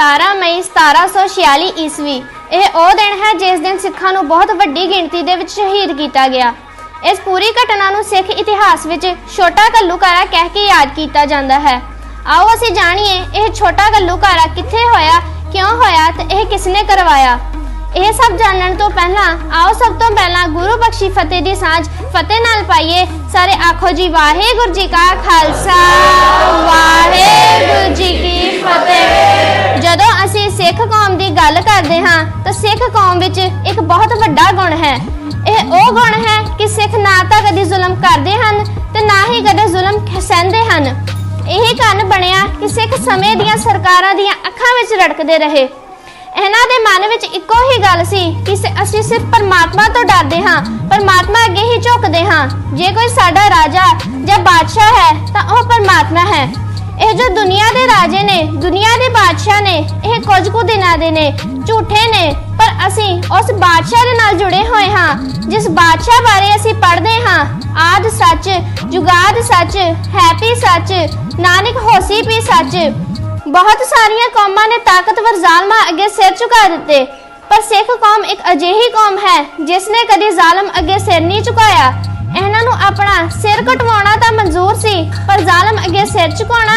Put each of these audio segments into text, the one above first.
17 ਮਈ 1746 ਈਸਵੀ। ਇਹ ਉਹ ਦਿਨ ਹੈ ਜਿਸ ਦਿਨ ਸਿੱਖਾਂ ਨੂੰ ਬਹੁਤ ਵੱਡੀ ਗਿਣਤੀ ਦੇ ਵਿੱਚ ਸ਼ਹੀਦ ਕੀਤਾ ਗਿਆ। ਇਸ ਪੂਰੀ ਘਟਨਾ ਨੂੰ ਸਿੱਖ ਇਤਿਹਾਸ ਵਿੱਚ ਛੋਟਾ ਘੱਲੂਘਾਰਾ ਕਹਿ ਕੇ ਯਾਦ ਕੀਤਾ ਜਾਂਦਾ ਹੈ। ਆਓ ਅਸੀਂ ਜਾਣੀਏ, ਇਹ ਛੋਟਾ ਘੱਲੂਘਾਰਾ ਕਿੱਥੇ ਹੋਇਆ, ਕਿਉਂ ਹੋਇਆ ਤੇ ਇਹ ਕਿਸਨੇ ਕਰਵਾਇਆ? ਇਹ ਸਭ ਜਾਣਨ ਤੋਂ ਪਹਿਲਾਂ, ਆਓ ਸਭ ਤੋਂ ਪਹਿਲਾਂ ਗੁਰੂ ਬਖਸ਼ੀ ਫਤਿਹ ਦੀ ਸਾਂਝ ਫਤਿਹ ਨਾਲ ਪਾਈਏ। ਸਾਰੇ ਆਖੋ ਜੀ, ਵਾਹਿਗੁਰੂ ਜੀ ਕਾ ਖਾਲਸਾ, ਵਾਹਿਗੁਰੂ ਜੀ ਕੀ ਫਤਿਹ। ਕਰਦੇ ਹਾਂ ਤਾਂ ਸਿੱਖ ਕੌਮ ਵਿੱਚ ਇੱਕ ਬਹੁਤ ਵੱਡਾ ਗੁਣ ਹੈ। ਇਹ ਉਹ ਗੁਣ ਹੈ ਕਿ ਸਿੱਖ ਨਾ ਤਾਂ ਕਦੀ ਜ਼ੁਲਮ ਕਰਦੇ ਹਨ ਤੇ ਨਾ ਹੀ ਕਦੇ ਜ਼ੁਲਮ ਸਹਿੰਦੇ ਹਨ। ਇਹੀ ਕਾਰਨ ਬਣਿਆ ਕਿ ਸਿੱਖ ਸਮੇਂ ਦੀਆਂ ਸਰਕਾਰਾਂ ਦੀਆਂ ਅੱਖਾਂ ਵਿੱਚ ਰੜਕਦੇ ਰਹੇ। ਇਹਨਾਂ ਦੇ ਮਨ ਵਿੱਚ ਇੱਕੋ ਹੀ ਗੱਲ ਸੀ ਕਿ ਅਸੀਂ ਸਿਰਫ ਪਰਮਾਤਮਾ ਤੋਂ ਡਰਦੇ ਹਾਂ, ਪਰਮਾਤਮਾ ਅੱਗੇ ਹੀ ਝੁਕਦੇ ਹਾਂ। ਜੇ ਕੋਈ ਸਾਡਾ ਰਾਜਾ ਜਾਂ ਬਾਦਸ਼ਾਹ ਹੈ ਤਾਂ ਉਹ ਪਰਮਾਤਮਾ ਹੈ। ਇਹ ਜੋ ਦੁਨੀਆ ਦੇ ਰਾਜੇ ਨੇ, ਦੁਨੀਆ ਦੇ ਬਾਦਸ਼ਾਹ ਨੇ, ਇਹ ਕੁਝ ਕੁ ਦਿਨਾਂ ਦੇ ਨੇ ਝੂਠੇ ਨੇ। ਪਰ ਅਸੀਂ ਉਸ ਬਾਦਸ਼ਾਹ ਦੇ ਨਾਲ ਜੁੜੇ ਹੋਏ ਹਾਂ, ਜਿਸ ਬਾਦਸ਼ਾਹ ਬਾਰੇ ਅਸੀਂ ਪੜ੍ਹਦੇ ਹਾਂ। ਆਦ ਸੱਚ, ਜੁਗਾਦ ਸੱਚ, ਹੈਪੀ ਸੱਚ, ਨਾਨਕ ਹੋਸੀ ਵੀ ਸੱਚ। ਬਹੁਤ ਸਾਰੀਆਂ ਕੌਮਾਂ ਨੇ ਤਾਕਤਵਰ ਜ਼ਾਲਮਾਂ ਅੱਗੇ ਸਿਰ ਝੁਕਾ ਦਿੱਤੇ, ਪਰ ਸਿੱਖ ਕੌਮ ਇੱਕ ਅਜਿਹੀ ਕੌਮ ਹੈ, ਜਿਸ ਨੇ ਕਦੀ ਜ਼ਾਲਮ ਅੱਗੇ ਸਿਰ ਨਹੀਂ ਝੁਕਾਇਆ। ਇਹਨਾਂ ਨੂੰ ਆਪਣਾ ਸਿਰ ਕਟਵਾਉਣਾ ਤਾਂ ਮਨਜ਼ੂਰ ਸੀ, ਪਰ ਜ਼ਾਲਮ ਅੱਗੇ ਸਿਰ ਝੁਕਾਉਣਾ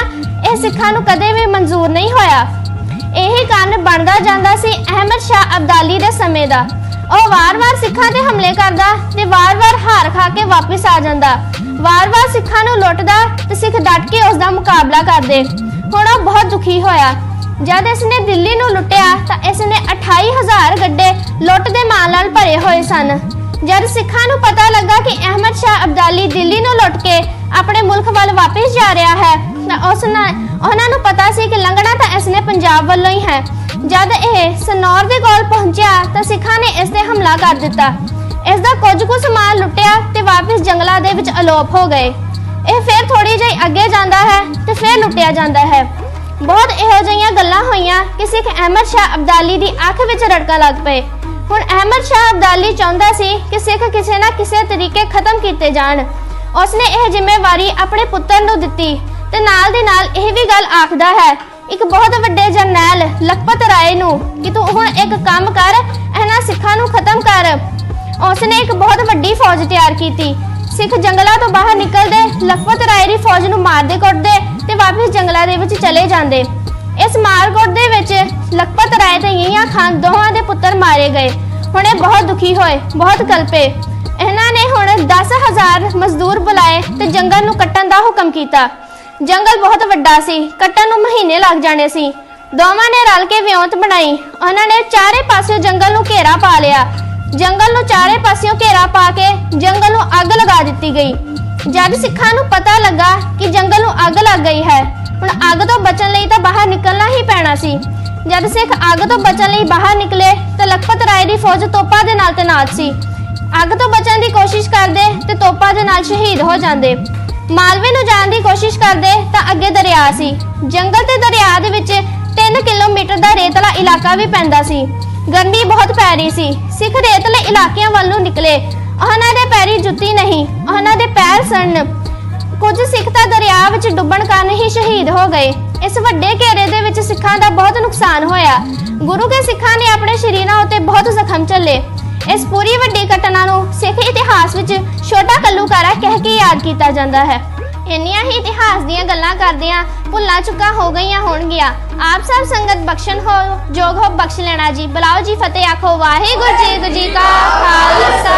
ਇਹ ਸਿੱਖਾਂ ਨੂੰ ਕਦੇ ਵੀ ਮਨਜ਼ੂਰ ਨਹੀਂ ਹੋਇਆ। ਇਹੀ ਕਾਰਨ ਬਣਦਾ ਜਾਂਦਾ ਸੀ ਅਹਿਮਦ ਸ਼ਾਹ ਅਬਦਾਲੀ ਦੇ ਸਮੇਂ ਦਾ। ਉਹ ਵਾਰ-ਵਾਰ ਸਿੱਖਾਂ ਤੇ ਹਮਲੇ ਕਰਦਾ ਤੇ ਵਾਰ-ਵਾਰ ਹਾਰ ਖਾ ਕੇ ਵਾਪਸ ਆ ਜਾਂਦਾ। ਵਾਰ-ਵਾਰ ਸਿੱਖਾਂ ਨੂੰ ਲੁੱਟਦਾ ਤੇ ਸਿੱਖ ਡਟ ਕੇ ਉਸ ਦਾ ਮੁਕਾਬਲਾ ਕਰਦੇ। ਹੁਣ ਉਹ ਬਹੁਤ ਦੁਖੀ ਹੋਇਆ। ਜਦ ਇਸ ਨੇ ਦਿੱਲੀ ਨੂੰ ਲੁੱਟਿਆ ਤਾਂ ਇਸ ਨੇ 28000 ਗੱਡੇ ਲੁੱਟ ਦੇ ਮਾਲ ਨਾਲ ਭਰੇ ਹੋਏ ਸਨ। ਜਦ ਸਿੱਖਾਂ ਨੂੰ ਪਤਾ ਲੱਗਾ ਕਿ ਅਹਿਮਦ ਸ਼ਾਹ ਅਬਦਾਲੀ ਦਿੱਲੀ ਨੂੰ ਲੁੱਟ ਕੇ ਆਪਣੇ ਮੁਲਕ ਵੱਲ ਵਾਪਸ ਜਾ ਰਿਹਾ ਹੈ ਤਾਂ ਉਸ ਨਾਲ ਉਹਨਾਂ ਨੂੰ ਪਤਾ ਸੀ ਕਿ ਲੰਘਣਾ ਤਾਂ ਇਸ ਨੇ ਪੰਜਾਬ ਵੱਲੋਂ ਹੀ ਹੈ। ਜਦ ਇਹ ਸਨੌਰ ਦੇ ਕੋਲ ਪਹੁੰਚਿਆ ਤਾਂ ਸਿੱਖਾਂ ਨੇ ਇਸ ਤੇ ਹਮਲਾ ਕਰ ਦਿੱਤਾ। ਇਸ ਦਾ ਕੁਝ ਕੁ ਸਮਾਨ ਲੁੱਟਿਆ ਤੇ ਵਾਪਸ ਜੰਗਲਾਂ ਦੇ ਵਿੱਚ ਅਲੋਪ ਹੋ ਗਏ। ਇਹ ਫਿਰ ਥੋੜੀ ਜਿਹੀ ਅੱਗੇ ਜਾਂਦਾ ਹੈ ਤੇ ਫਿਰ ਲੁੱਟਿਆ ਜਾਂਦਾ ਹੈ। ਬਹੁਤ ਇਹੋ ਜਿਹੀਆਂ ਗੱਲਾਂ ਹੋਈਆਂ ਕਿ ਸਿੱਖ ਅਹਿਮਦ ਸ਼ਾਹ ਅਬਦਾਲੀ ਦੀ ਅੱਖ ਵਿੱਚ ਰੜਕਾ ਲੱਗ ਪਏ। ਹੁਣ ਅਹਿਮਦ ਸ਼ਾਹ ਅਬਦਾਲੀ ਚਾਹੁੰਦਾ ਸੀ ਕਿ ਸਿੱਖ ਕਿਸੇ ਨਾ ਕਿਸੇ ਤਰੀਕੇ ਖਤਮ ਕੀਤੇ ਜਾਣ। ਉਸਨੇ ਇਹ ਜ਼ਿੰਮੇਵਾਰੀ ਆਪਣੇ ਪੁੱਤਰ ਨੂੰ ਦਿੱਤੀ ਤੇ ਨਾਲ ਦੇ ਨਾਲ ਇਹ ਵੀ ਗੱਲ ਆਖਦਾ ਹੈ, ਇੱਕ ਬਹੁਤ ਵੱਡੇ ਜਰਨੈਲ ਲਖਪਤ ਰਾਏ ਨੂੰ ਕਿ ਤੂੰ ਹੁਣ ਇੱਕ ਕੰਮ ਕਰ, ਇਹਨਾਂ ਸਿੱਖਾਂ ਨੂੰ ਖਤਮ ਕਰ। ਉਸਨੇ ਇੱਕ ਬਹੁਤ ਵੱਡੀ ਫੌਜ ਤਿਆਰ ਕੀਤੀ। ਸਿੱਖ ਜੰਗਲਾਂ ਤੋਂ ਬਾਹਰ ਨਿਕਲਦੇ ਲਖਪਤ ਰਾਏ ਦੀ ਫੌਜ ਨੂੰ ਮਾਰਦੇ ਕੁੱਟਦੇ ਤੇ ਵਾਪਸ ਜੰਗਲਾਂ ਦੇ ਵਿੱਚ ਚਲੇ ਜਾਂਦੇ। ਇਸ ਮਾਰਕੋਟ ਦੇ ਵਿੱਚ ਲਖਪਤ ਰਾਏ ਤੇ ਯਹੀਆ ਖਾਨ ਦੋਹਾਂ ਦੇ ਪੁੱਤਰ ਮਾਰੇ ਗਏ। ਹੁਣ ਇਹ ਬਹੁਤ ਦੁਖੀ ਹੋਏ, ਬਹੁਤ ਕਲਪੇ। ਇਹਨਾਂ ਨੇ ਹੁਣ 10000 ਮਜ਼ਦੂਰ ਬੁਲਾਏ ਤੇ ਜੰਗਲ ਨੂੰ ਕੱਟਣ ਦਾ ਹੁਕਮ ਕੀਤਾ। ਜੰਗਲ ਬਹੁਤ ਵੱਡਾ ਸੀ, ਕੱਟਣ ਨੂੰ ਮਹੀਨੇ ਲੱਗ ਜਾਣੇ ਸੀ। ਦੋਵਾਂ ਨੇ ਰਲ ਕੇ ਵਿਉਂਤ ਬਣਾਈ। ਉਹਨਾਂ ਨੇ ਚਾਰੇ ਪਾਸੇ ਜੰਗਲ ਨੂੰ ਘੇਰਾ ਪਾ ਲਿਆ। ਜੰਗਲ ਨੂੰ ਚਾਰੇ ਪਾਸਿਓਂ ਘੇਰਾ ਪਾ ਕੇ ਜੰਗਲ ਨੂੰ ਅੱਗ ਲਗਾ ਦਿੱਤੀ ਗਈ। ਜਦ ਸਿੱਖਾਂ ਨੂੰ ਪਤਾ ਲੱਗਾ ਕਿ ਜੰਗਲ ਨੂੰ ਅੱਗ ਲੱਗ ਗਈ ਹੈ, ਹੁਣ ਅੱਗ ਤੋਂ ਬਚਣ ਲਈ ਤਾਂ ਬਾਹਰ ਨਿਕਲਣਾ ਹੀ ਪੈਣਾ ਸੀ। ਜਦ ਸਿੱਖ ਅੱਗ ਤੋਂ ਬਚਣ ਲਈ ਬਾਹਰ ਨਿਕਲੇ, ਤਾਂ ਲਖਪਤ ਰਾਏ ਦੀ ਫੌਜ ਤੋਪਾਂ ਦੇ ਨਾਲ ਤੈਨਾਤ ਸੀ। ਅੱਗ ਤੋਂ ਬਚਣ ਦੀ ਕੋਸ਼ਿਸ਼ ਕਰਦੇ ਤੇ ਤੋਪਾਂ ਦੇ ਨਾਲ ਸ਼ਹੀਦ ਹੋ ਜਾਂਦੇ। ਮਾਲਵੇ ਨੂੰ ਜਾਣ ਦੀ ਕੋਸ਼ਿਸ਼ ਕਰਦੇ ਤਾਂ ਅੱਗੇ ਦਰਿਆ ਸੀ। ਜੰਗਲ ਤੇ ਦਰਿਆ ਦੇ ਵਿੱਚ 3 ਕਿਲੋਮੀਟਰ ਦਾ ਰੇਤਲਾ ਇਲਾਕਾ ਵੀ ਪੈਂਦਾ ਸੀ। ਗਰਮੀ ਬਹੁਤ ਪੈ ਰਹੀ ਸੀ। ਸਿੱਖ ਰੇਤਲੇ ਇਲਾਕਿਆਂ ਵੱਲੋਂ ਨਿਕਲੇ। ਉਹਨਾਂ ਦੇ ਪੈਰੀ ਜੁੱਤੀ ਨਹੀਂ, ਉਹਨਾਂ ਦੇ ਪੈਰ ਸੜਨ। ਕੁਝ ਸਿੱਖ ਤਾਂ ਦਰਿਆ ਵਿੱਚ ਡੁੱਬਣ ਕਾਰਨ ਹੀ ਸ਼ਹੀਦ ਹੋ ਗਏ। ਇਸ ਵੱਡੇ ਘੇਰੇ ਦੇ ਵਿੱਚ ਸਿੱਖਾਂ ਦਾ ਬਹੁਤ ਨੁਕਸਾਨ ਹੋਇਆ। ਗੁਰੂ ਕੇ ਸਿੱਖਾਂ ਨੇ ਆਪਣੇ ਸ਼ਰੀਰਾਂ ਉੱਤੇ ਬਹੁਤ ਜ਼ਖਮ ਝੱਲੇ। ਇਸ ਪੂਰੀ ਵੱਡੀ ਘਟਨਾ ਨੂੰ ਸਿੱਖ ਇਤਿਹਾਸ ਵਿੱਚ ਛੋਟਾ ਕੱਲੂਕਾਰਾ ਕਹਿ ਕੇ ਯਾਦ ਕੀਤਾ ਜਾਂਦਾ ਹੈ। ਇੰਨੀਆਂ ਹੀ ਇਤਿਹਾਸ ਦੀਆਂ ਗੱਲਾਂ ਕਰਦਿਆਂ ਭੁੱਲਾਂ ਚੁੱਕਾ ਹੋ ਗਈਆਂ ਹੋਣਗੀਆਂ। ਆਪ ਸਭ ਸੰਗਤ ਬਖਸ਼ਣ ਹੋ, ਜੋਗ ਹੋ, ਬਖਸ਼ ਲੈਣਾ ਜੀ। ਬੁਲਾਓ ਜੀ, ਫਤਿਹ ਆਖੋ। ਵਾਹਿਗੁਰੂ ਜੀ ਕਾ ਖਾਲਸਾ।